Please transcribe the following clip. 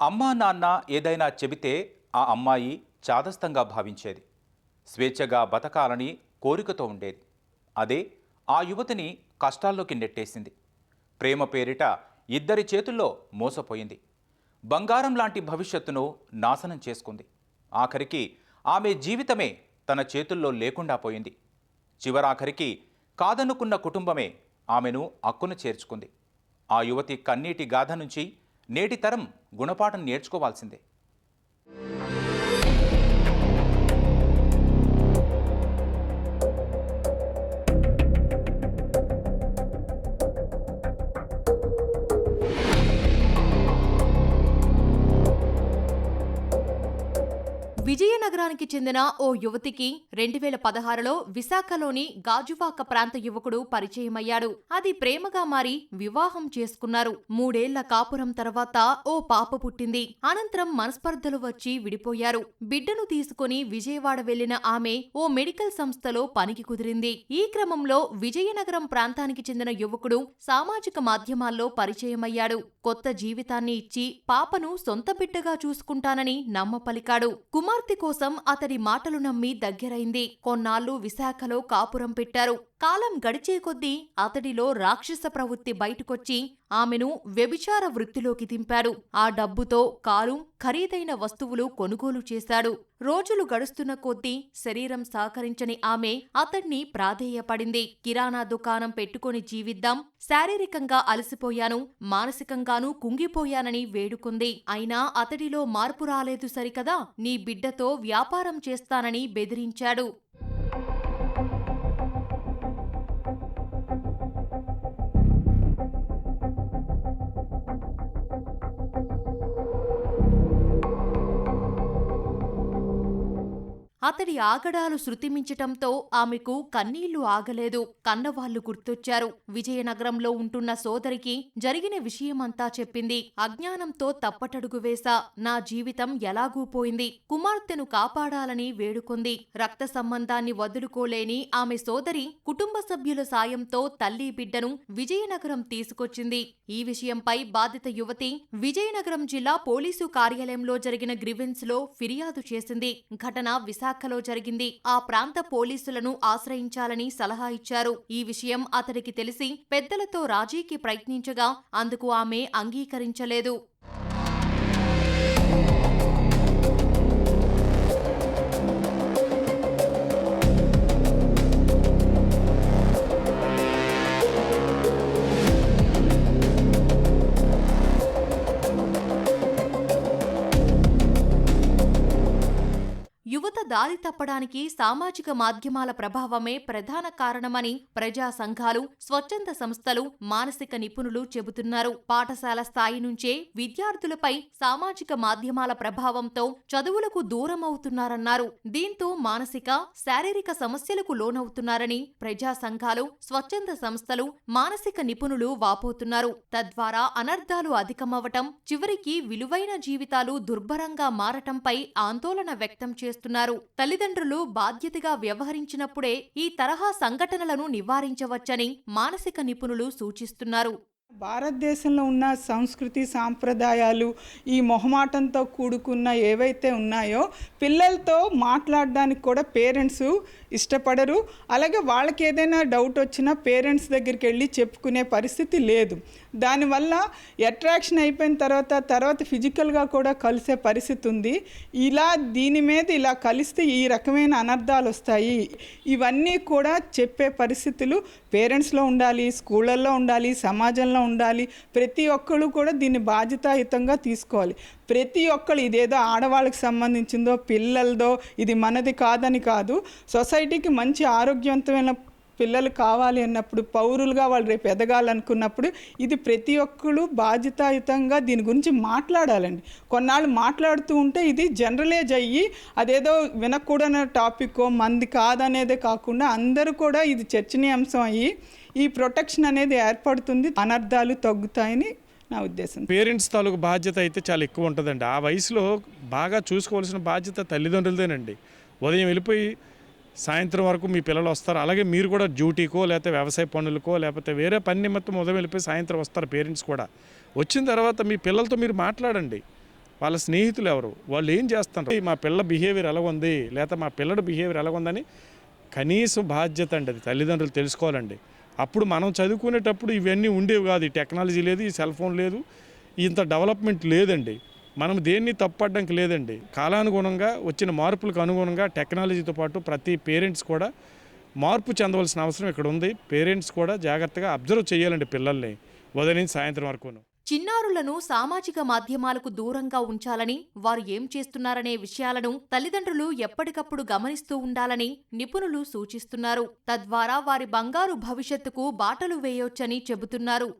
అమ్మా నాన్న ఏదైనా చెబితే ఆ అమ్మాయి చాదస్తంగా భావించేది. స్వేచ్ఛగా బతకాలని కోరికతో ఉండేది. అదే ఆ యువతిని కష్టాల్లోకి నెట్టేసింది. ప్రేమ పేరిట ఇద్దరి చేతుల్లో మోసపోయింది. బంగారం లాంటి భవిష్యత్తును నాశనం చేసుకుంది. ఆఖరికి ఆమె జీవితమే తన చేతుల్లో లేకుండా పోయింది. చివరాఖరికి కాదనుకున్న కుటుంబమే ఆమెను అక్కున చేర్చుకుంది. ఆ యువతి కన్నీటి గాథ నుంచి నేటి తరం గుణపాఠం నేర్చుకోవాల్సిందే. విజయనగరానికి చెందిన ఓ యువతికి రెండు వేల పదహారులో విశాఖలోని గాజువాక ప్రాంత యువకుడు పరిచయమయ్యాడు. అది ప్రేమగా మారి వివాహం చేసుకున్నారు. మూడేళ్ళ కాపురం తర్వాత ఓ పాప పుట్టింది. అనంతరం మనస్పర్ధలు వచ్చి విడిపోయారు. బిడ్డను తీసుకుని విజయవాడ వెళ్ళిన ఆమె ఓ మెడికల్ సంస్థలో పనికి కుదిరింది. ఈ క్రమంలో విజయనగరం ప్రాంతానికి చెందిన యువకుడు సామాజిక మాధ్యమాల్లో పరిచయమయ్యాడు. కొత్త జీవితాన్ని ఇచ్చి పాపను సొంత బిడ్డగా చూసుకుంటానని నమ్మపలికాడు. కుమార్తె కోసం అతడి మాటలు నమ్మి దగ్గరైంది. కొన్నాళ్ళు విశాఖలో కాపురం పెట్టారు. కాలం గడిచే కొద్దీ అతడిలో రాక్షస ప్రవృత్తి బయటకొచ్చి ఆమెను వ్యభిచార వృత్తిలోకి దింపాడు. ఆ డబ్బుతో కారు ఖరీదైన వస్తువులు కొనుగోలు చేశాడు. రోజులు గడుస్తున్న కొద్దీ శరీరం సహకరించని ఆమె అతణ్ణి ప్రాధేయపడింది. కిరాణా దుకాణం పెట్టుకొని జీవిద్దాం శారీరకంగా అలసిపోయాను మానసికంగానూ కుంగిపోయానని వేడుకుంది. అయినా అతడిలో మార్పు రాలేదు సరికదా? నీ బిడ్డతో వ్యాపారం చేస్తానని బెదిరించాడు. అతడి ఆగడాలు శృతిమించటంతో ఆమెకు కన్నీళ్ళు ఆగలేదు. కన్నవాళ్ళు గుర్తొచ్చారు. విజయనగరంలో ఉంటున్న సోదరికి జరిగిన విషయమంతా చెప్పింది. అజ్ఞానంతో తప్పటడుగు వేశా నా జీవితం ఎలాగూ పోయింది. కుమార్తెను కాపాడాలని వేడుకుంది. రక్త సంబంధాన్ని వదులుకోలేని ఆమె సోదరి కుటుంబ సభ్యుల సాయంతో తల్లి బిడ్డను విజయనగరం తీసుకొచ్చింది. ఈ విషయంపై బాధిత యువతి విజయనగరం జిల్లా పోలీసు కార్యాలయంలో జరిగిన గ్రివెన్స్లో ఫిర్యాదు చేసింది. ఘటన విశాఖ విశాఖలో జరిగింది. ఆ ప్రాంత పోలీసులను ఆశ్రయించాలని సలహా ఇచ్చారు. ఈ విషయం అతడికి తెలిసి పెద్దలతో రాజీకి ప్రయత్నించగా అందుకు ఆమె అంగీకరించలేదు. యువత దారి తప్పడానికి సామాజిక మాధ్యమాల ప్రభావమే ప్రధాన కారణమని ప్రజా సంఘాలు స్వచ్ఛంద సంస్థలు మానసిక నిపుణులు చెబుతున్నారు. పాఠశాల స్థాయి నుంచే విద్యార్థులపై సామాజిక మాధ్యమాల ప్రభావంతో చదువులకు దూరమవుతున్నారన్నారు దీంతో మానసిక శారీరక సమస్యలకు లోనవుతున్నారని ప్రజా సంఘాలు స్వచ్ఛంద సంస్థలు మానసిక నిపుణులు వాపోతున్నారు. తద్వారా అనర్థాలు అధికమవటం చివరికి విలువైన జీవితాలు దుర్భరంగా మారటంపై ఆందోళన వ్యక్తం చేస్తున్నారు తల్లిదండ్రులు బాధ్యతగా వ్యవహరించినప్పుడే ఈ తరహా సంఘటనలను నివారించవచ్చని మానసిక నిపుణులు సూచిస్తున్నారు. భారతదేశంలో ఉన్న సంస్కృతి సాంప్రదాయాలు ఈ మొహమాటంతో కూడుకున్న ఏవైతే ఉన్నాయో పిల్లలతో మాట్లాడడానికి కూడా పేరెంట్స్ ఇష్టపడరు. అలాగే వాళ్ళకి ఏదైనా డౌట్ వచ్చినా పేరెంట్స్ దగ్గరికి వెళ్ళి చెప్పుకునే పరిస్థితి లేదు. దానివల్ల అట్రాక్షన్ అయిపోయిన తర్వాత తర్వాత ఫిజికల్గా కూడా కలిసే పరిస్థితి ఉంది. ఇలా దీని మీద ఇలా కలిస్తే ఈ రకమైన అనర్థాలు వస్తాయి. ఇవన్నీ కూడా చెప్పే పరిస్థితులు పేరెంట్స్లో ఉండాలి స్కూళ్ళల్లో ఉండాలి సమాజంలో ఉండాలి. ప్రతి ఒక్కళ్ళు కూడా దీన్ని బాధ్యతాయుతంగా తీసుకోవాలి. ప్రతి ఒక్కళ్ళు ఇదేదో ఆడవాళ్ళకి సంబంధించిందో పిల్లలదో ఇది మనది కాదని కాదు. సొసైటీ సొసైటీకి మంచి ఆరోగ్యవంతమైన పిల్లలు కావాలి అన్నప్పుడు పౌరులుగా వాళ్ళు రేపు ఎదగాలనుకున్నప్పుడు ఇది ప్రతి ఒక్కరు బాధ్యతాయుతంగా దీని గురించి మాట్లాడాలండి. కొన్నాళ్ళు మాట్లాడుతూ ఉంటే ఇది జనరలైజ్ అయ్యి అదేదో వినకూడని టాపిక్ మంది కాదనేదే కాకుండా అందరూ కూడా ఇది చర్చనీయాంశం అయ్యి ఈ ప్రొటెక్షన్ అనేది ఏర్పడుతుంది అనర్థాలు తగ్గుతాయని నా ఉద్దేశం. పేరెంట్స్ తాలూకు బాధ్యత అయితే చాలా ఎక్కువ ఉంటుందండి. ఆ వయసులో బాగా చూసుకోవాల్సిన బాధ్యత తల్లిదండ్రులదేనండి. ఉదయం వెళ్ళిపోయి సాయంత్రం వరకు మీ పిల్లలు వస్తారు. అలాగే మీరు కూడా డ్యూటీకో లేకపోతే వ్యవసాయ పనులకో లేకపోతే వేరే పని నిమిత్తం ఉదయం వెళ్ళిపోయి సాయంత్రం వస్తారు పేరెంట్స్ కూడా. వచ్చిన తర్వాత మీ పిల్లలతో మీరు మాట్లాడండి. వాళ్ళ స్నేహితులు ఎవరు? వాళ్ళు ఏం చేస్తారు మా పిల్ల బిహేవియర్ ఎలా ఉంది? లేకపోతే మా పిల్లడు బిహేవియర్ ఎలా ఉందని కనీసం బాధ్యత అండి అది. తల్లిదండ్రులు తెలుసుకోవాలండి. అప్పుడు మనం చదువుకునేటప్పుడు ఇవన్నీ ఉండేవి కాదు. ఈ టెక్నాలజీ లేదు ఈ సెల్ ఫోన్ లేదు ఇంత డెవలప్మెంట్ లేదండి. మనం దేన్ని తప్పడానికి లేదండి. కాలానుగుణంగా వచ్చిన మార్పులకు అనుగుణంగా టెక్నాలజీతో పాటు ప్రతి పేరెంట్స్ కూడా మార్పు చెందవలసిన అవసరం ఇక్కడ ఉంది. పేరెంట్స్ కూడా జాగ్రత్తగా అబ్జర్వ్ చేయాలండి పిల్లల్ని ఉదయం సాయంత్రం వరకును. చిన్నారులను సామాజిక మాధ్యమాలకు దూరంగా ఉంచాలని వారు ఏం చేస్తున్నారనే విషయాలను తల్లిదండ్రులు ఎప్పటికప్పుడు గమనిస్తూ ఉండాలని నిపుణులు సూచిస్తున్నారు. తద్వారా వారి బంగారు భవిష్యత్తుకు బాటలు వేయొచ్చని చెబుతున్నారు.